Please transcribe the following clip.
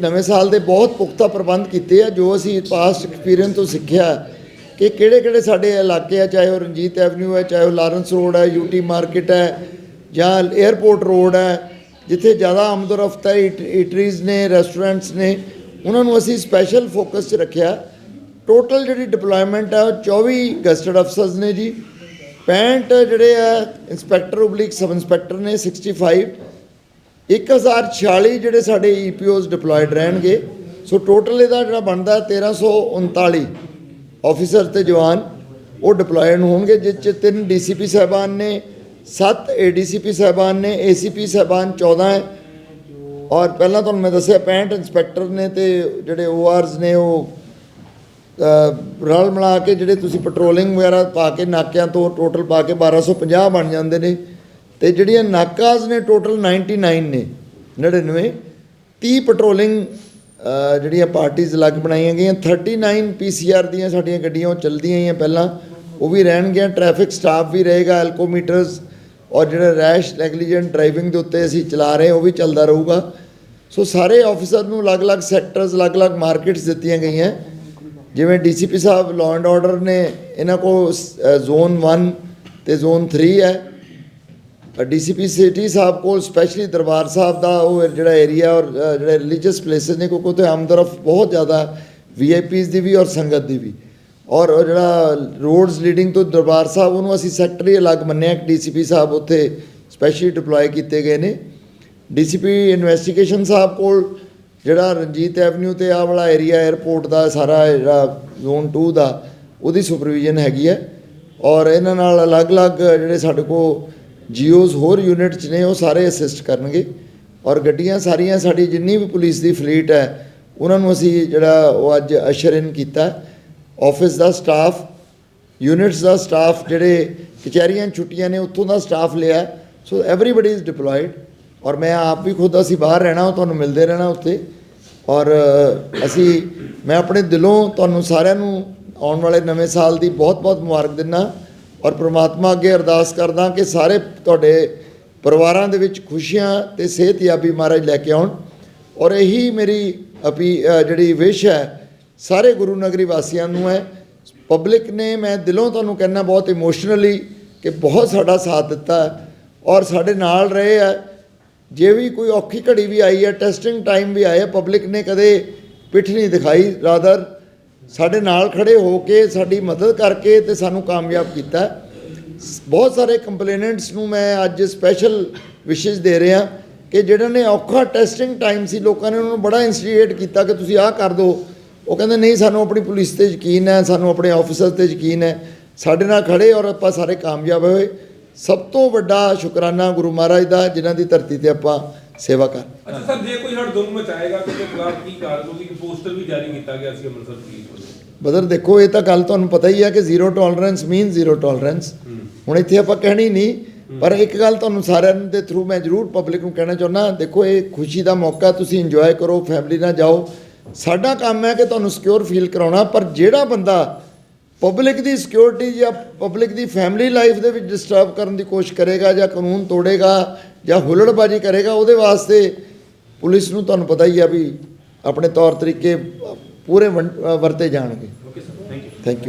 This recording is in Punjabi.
ਨਵੇਂ ਸਾਲ ਦੇ ਬਹੁਤ ਪੁਖਤਾ ਪ੍ਰਬੰਧ ਕੀਤੇ ਆ, ਜੋ ਅਸੀਂ ਪਾਸਟ ਐਕਸਪੀਰੀਅੰਸ ਤੋਂ ਸਿੱਖਿਆ ਕਿ ਕਿਹੜੇ ਕਿਹੜੇ ਸਾਡੇ ਇਲਾਕੇ ਆ, ਚਾਹੇ ਉਹ ਰਣਜੀਤ ਐਵਨਿਊ ਹੈ, ਚਾਹੇ ਉਹ ਲਾਰੈਂਸ ਰੋਡ ਹੈ, ਯੂਟੀ ਮਾਰਕੀਟ ਹੈ, ਜਾਂ 에ਅਰਪੋਰਟ ਰੋਡ ਹੈ, ਜਿੱਥੇ ਜ਼ਿਆਦਾ ਆਮਦਰਫਤ ਹੈ ਈਟਰੀਜ਼ ਨੇ ਰੈਸਟੋਰੈਂਟਸ ਨੇ, ਉਹਨਾਂ ਨੂੰ ਅਸੀਂ ਸਪੈਸ਼ਲ ਫੋਕਸ 'ਚ ਰੱਖਿਆ। ਟੋਟਲ ਜਿਹੜੀ ਡਿਪਲੋਇਮੈਂਟ ਹੈ ਉਹ 24 ਗਸਟਡ ਅਫਸਰਸ ਨੇ ਜੀ। 65 ਜਿਹੜੇ ਆ ਇੰਸਪੈਕਟਰ ਉਬਲਿਕ ਸਬ ਇੰਸਪੈਕਟਰ ਨੇ 65 1046 ਜਿਹੜੇ ਸਾਡੇ ਈਪੀਓਜ਼ ਡਿਪਲੋਇਡ ਰਹਿਣਗੇ, ਸੋ ਟੋਟਲ ਇਹਦਾ ਜਿਹੜਾ ਬਣਦਾ 1339 ਆਫੀਸਰ ਤੇ ਜਵਾਨ, ਉਹ ਡਿਪਲੋਇਡ ਹੋਣਗੇ, ਜਿਸ ਚ ਤਿੰਨ ਡੀਸੀਪੀ ਸਾਹਿਬਾਨ ਨੇ 7 ਏਡੀਸੀਪੀ ਸਾਹਿਬਾਨ ਨੇ ਏਸੀਪੀ ਸਾਹਿਬਾਨ 14 ਹੈ। ਔਰ ਪਹਿਲਾਂ ਤੁਹਾਨੂੰ ਮੈਂ ਦੱਸਿਆ 65 ਇੰਸਪੈਕਟਰ ਨੇ ਤੇ ਜਿਹੜੇ ਓਆਰਸ ਨੇ ਉਹ ਰਲ ਮਿਲਾ ਕੇ ਜਿਹੜੇ ਤੁਸੀਂ ਪੈਟਰੋਲਿੰਗ ਵਗੈਰਾ ਪਾ ਕੇ ਨਾਕਿਆਂ ਤੋਂ ਟੋਟਲ ਪਾ ਕੇ 1250 ਬਣ ਜਾਂਦੇ ਨੇ। ਤੇ ਜਿਹੜੀਆਂ ਨਾਕਾਜ਼ ਨੇ ਟੋਟਲ 99 ਨੇ 99 30 ਪੈਟਰੋਲਿੰਗ ਜਿਹੜੀਆਂ ਪਾਰਟੀਆਂ ਅਲੱਗ ਬਣਾਈਆਂ ਗਈਆਂ 39 ਪੀਸੀਆਰ ਦੀਆਂ ਸਾਡੀਆਂ ਗੱਡੀਆਂ ਉਹ ਚੱਲਦੀਆਂ ਹੀ ਆ ਪਹਿਲਾਂ। ਉਹ ਵੀ ਰਹਿਣਗੀਆਂ ਟ੍ਰੈਫਿਕ ਸਟਾਫ ਵੀ ਰਹੇਗਾ ਐਲਕੋਮੀਟਰਸ ਔਰ ਜਿਹੜਾ ਰੈਸ਼ ਨੈਗਲੀਜੈਂਟ ਡਰਾਈਵਿੰਗ ਦੇ ਉੱਤੇ ਅਸੀਂ ਚਲਾ ਰਹੇ, ਉਹ ਵੀ ਚੱਲਦਾ ਰਹੂਗਾ। ਸੋ ਸਾਰੇ ਆਫੀਸਰ ਨੂੰ ਅਲੱਗ-ਅਲੱਗ ਸੈਕਟਰਸ ਅਲੱਗ-ਅਲੱਗ ਮਾਰਕੀਟਸ ਦਿੱਤੀਆਂ ਗਈਆਂ। ਜਿਵੇਂ ਡੀਸੀਪੀ ਸਾਹਿਬ ਲਾਅ ਐਂਡ ਆਰਡਰ ਨੇ, ਇਹਨਾਂ ਕੋ ਜ਼ੋਨ 1 ਤੇ ਜ਼ੋਨ 3 ਹੈ। ਡੀਸੀਪੀ ਸਿਟੀ ਸਾਹਿਬ ਕੋਲ ਸਪੈਸ਼ਲੀ ਦਰਬਾਰ ਸਾਹਿਬ ਦਾ ਉਹ ਜਿਹੜਾ ਏਰੀਆ ਔਰ ਜਿਹੜੇ ਰਿਲੀਜੀਅਸ ਪਲੇਸਸ ਨੇ, ਕਿਉਂਕਿ ਉੱਥੇ ਆਮਦਰਫ ਬਹੁਤ ਜ਼ਿਆਦਾ ਵੀਆਈਪੀਜ਼ ਦੀ ਵੀ ਔਰ ਸੰਗਤ ਦੀ ਵੀ। ਔਰ ਉਹ ਜਿਹੜਾ ਰੋਡਸ ਲੀਡਿੰਗ ਤੋਂ ਦਰਬਾਰ ਸਾਹਿਬ, ਉਹਨੂੰ ਅਸੀਂ ਸੈਕਟਰ ਹੀ ਅਲੱਗ ਮੰਨਿਆ ਕਿ ਡੀਸੀਪੀ ਸਾਹਿਬ ਉੱਥੇ ਸਪੈਸ਼ਲੀ ਡਿਪਲੋਏ ਕੀਤੇ ਗਏ ਨੇ। ਡੀਸੀਪੀ ਇਨਵੈਸਟੀਗੇਸ਼ਨ ਸਾਹਿਬ ਕੋਲ ਜਿਹੜਾ ਰਣਜੀਤ ਐਵਨਿਊ ਤੇ ਆ ਵਾਲਾ ਏਰੀਆ 에ਅਰਪੋਰਟ ਦਾ ਸਾਰਾ ਜਿਹੜਾ ਜ਼ੋਨ 2 ਦਾ, ਉਹਦੀ ਸੁਪਰਵੀਜ਼ਨ ਹੈਗੀ ਹੈ। ਔਰ ਇਹਨਾਂ ਨਾਲ ਅਲੱਗ-ਅਲੱਗ ਜਿਹੜੇ ਸਾਡੇ ਕੋਲ ਜੀਓਜ਼ ਹੋਰ ਯੂਨਿਟ 'ਚ ਨੇ ਉਹ ਸਾਰੇ ਅਸਿਸਟ ਕਰਨਗੇ ਔਰ ਗੱਡੀਆਂ ਸਾਰੀਆਂ ਸਾਡੀ ਜਿੰਨੀ ਵੀ ਪੁਲਿਸ ਦੀ ਫਲੀਟ ਹੈ, ਉਹਨਾਂ ਨੂੰ ਅਸੀਂ ਜਿਹੜਾ ਉਹ ਅੱਜ ਅਸ਼ਰ ਇਨ ਕੀਤਾ। ਆਫਿਸ ਦਾ ਸਟਾਫ ਯੂਨਿਟਸ ਦਾ ਸਟਾਫ ਜਿਹੜੇ ਕਚਹਿਰੀਆਂ ਛੁੱਟੀਆਂ ਨੇ, ਉੱਥੋਂ ਦਾ ਸਟਾਫ ਲਿਆ। ਸੋ ਐਵਰੀਬਾਡੀ ਇਜ਼ ਡਿਪਲੋਇਡ ਔਰ ਮੈਂ ਆਪ ਵੀ ਖੁਦ ਅਸੀਂ ਬਾਹਰ ਰਹਿਣਾ ਤੁਹਾਨੂੰ ਮਿਲਦੇ ਰਹਿਣਾ ਉੱਥੇ। ਔਰ ਅਸੀਂ, ਮੈਂ ਆਪਣੇ ਦਿਲੋਂ ਤੁਹਾਨੂੰ ਸਾਰਿਆਂ ਨੂੰ ਆਉਣ ਵਾਲੇ ਨਵੇਂ ਸਾਲ ਦੀ ਬਹੁਤ-ਬਹੁਤ ਮੁਬਾਰਕ ਦਿੰਦਾ। ਔਰ ਪ੍ਰਮਾਤਮਾ ਅੱਗੇ ਅਰਦਾਸ ਕਰਦਾ ਕਿ ਸਾਰੇ ਤੁਹਾਡੇ ਪਰਿਵਾਰਾਂ ਦੇ ਵਿੱਚ ਖੁਸ਼ੀਆਂ ਤੇ ਸਿਹਤਯਾਬੀ ਮਹਾਰਾਜ ਲੈ ਕੇ ਆਉਣ। ਔਰ ਇਹੀ ਮੇਰੀ ਅਪੀ ਜਿਹੜੀ ਵਿਸ਼ ਹੈ, ਸਾਰੇ ਗੁਰੂ ਨਗਰੀ ਵਾਸੀਆਂ ਨੂੰ ਹੈ। ਪਬਲਿਕ ਨੇ ਮੈਂ ਦਿਲੋਂ ਤੁਹਾਨੂੰ ਕਹਿਣਾ ਬਹੁਤ ਇਮੋਸ਼ਨਲੀ ਕਿ ਬਹੁਤ ਸਾਡਾ ਸਾਥ ਦਿੱਤਾ ਔਰ ਸਾਡੇ ਨਾਲ ਰਹੇ ਆ ਜੇ ਵੀ ਕੋਈ ਔਖੀ ਘੜੀ ਵੀ ਆਈ ਹੈ ਟੈਸਟਿੰਗ ਟਾਈਮ ਵੀ ਆਇਆ ਪਬਲਿਕ ਨੇ ਕਦੇ ਪਿੱਠ ਨਹੀਂ ਦਿਖਾਈ ਰਾਦਰ ਸਾਡੇ ਨਾਲ ਖੜੇ ਹੋ ਕੇ ਸਾਡੀ ਮਦਦ ਕਰਕੇ ਤੇ ਸਾਨੂੰ ਕਾਮਯਾਬ ਕੀਤਾ। ਸ- ਬਹੁਤ ਸਾਰੇ ਕੰਪਲੇਨੈਂਟਸ ਨੂੰ ਮੈਂ ਅੱਜ ਸਪੈਸ਼ਲ ਵਿਸ਼ੇਸ਼ ਦੇ ਰਿਹਾ ਕਿ ਜਿਹੜਾ ਨੇ ਔਖਾ ਟੈਸਟਿੰਗ ਟਾਈਮ ਸੀ, ਲੋਕਾਂ ਨੇ ਉਹਨਾਂ ਨੂੰ ਬੜਾ ਇਨਸਟੀਗੇਟ ਕੀਤਾ ਕਿ ਤੁਸੀਂ ਆਹ ਕਰ ਦਿਓ। ਉਹ ਕਹਿੰਦੇ, ਨਹੀਂ, ਸਾਨੂੰ ਆਪਣੀ ਪੁਲਿਸ ਤੇ ਯਕੀਨ ਹੈ, ਸਾਨੂੰ ਆਪਣੇ ਆਫੀਸਰ ਤੇ ਯਕੀਨ ਹੈ। ਸਾਡੇ ਨਾਲ ਖੜੇ ਔਰ ਆਪਾਂ ਸਾਰੇ ਕਾਮਯਾਬ ਹੋਏ। ਸਭ ਤੋਂ ਵੱਡਾ ਸ਼ੁਕਰਾਨਾ ਗੁਰੂ ਮਹਾਰਾਜ ਦਾ, ਜਿਨ੍ਹਾਂ ਦੀ ਧਰਤੀ ਤੇ ਆਪਾਂ ਸੇਵਾ ਕਰ। ਅੱਛਾ ਸਰ ਜੇ ਕੋਈ ਹੜਦੰਗ ਮਚਾਏਗਾ ਤੇ ਉਹਦੇ ਖਿਲਾਫ ਕੀ ਕਾਰਵਾਈ ਕਿ ਪੋਸਟਰ ਵੀ ਜਾਰੀ ਕੀਤਾ ਗਿਆ ਸੀ ਅੰਮ੍ਰਿਤਸਰ ਪੁਲਿਸ ਵੱਲੋਂ? ਬਦਰ ਦੇਖੋ ਇਹ ਤਾਂ ਗੱਲ ਤੁਹਾਨੂੰ ਪਤਾ ਹੀ ਹੈ ਕਿ zero tolerance mean zero tolerance ਹੁਣ ਇੱਥੇ ਆਪਾਂ ਕਹਿਣੀ ਨਹੀਂ ਪਰ ਇੱਕ ਗੱਲ ਤੁਹਾਨੂੰ ਸਾਰਿਆਂ ਦੇ ਥਰੂ ਮੈਂ ਜ਼ਰੂਰ ਪਬਲਿਕ ਨੂੰ ਕਹਿਣਾ ਚਾਹੁੰਦਾ ਦੇਖੋ ਇਹ ਖੁਸ਼ੀ ਦਾ ਮੌਕਾ ਤੁਸੀਂ ਇੰਜੋਏ ਕਰੋ ਫੈਮਿਲੀ ਨਾਲ ਜਾਓ। ਸਾਡਾ ਕੰਮ ਹੈ ਕਿ ਤੁਹਾਨੂੰ ਸਿਕਿਉਰ ਫੀਲ ਕਰਾਉਣਾ ਪਰ ਜਿਹੜਾ ਬੰਦਾ ਪਬਲਿਕ ਦੀ ਸਿਕਿਉਰਿਟੀ ਜਾਂ ਪਬਲਿਕ ਦੀ ਫੈਮਿਲੀ ਲਾਈਫ ਦੇ ਵਿੱਚ ਡਿਸਟਰਬ ਕਰਨ ਦੀ ਕੋਸ਼ਿਸ਼ ਕਰੇਗਾ ਜਾਂ ਕਾਨੂੰਨ ਤੋੜੇਗਾ ਜਾਂ ਹੁੱਲੜਬਾਜ਼ੀ ਕਰੇਗਾ, ਉਹਦੇ ਵਾਸਤੇ ਪੁਲਿਸ ਨੂੰ ਤੁਹਾਨੂੰ ਪਤਾ ਹੀ ਆ ਵੀ ਆਪਣੇ ਤੌਰ ਤਰੀਕੇ ਪੂਰੇ ਵੰਡ- ਵਰਤੇ ਜਾਣਗੇ।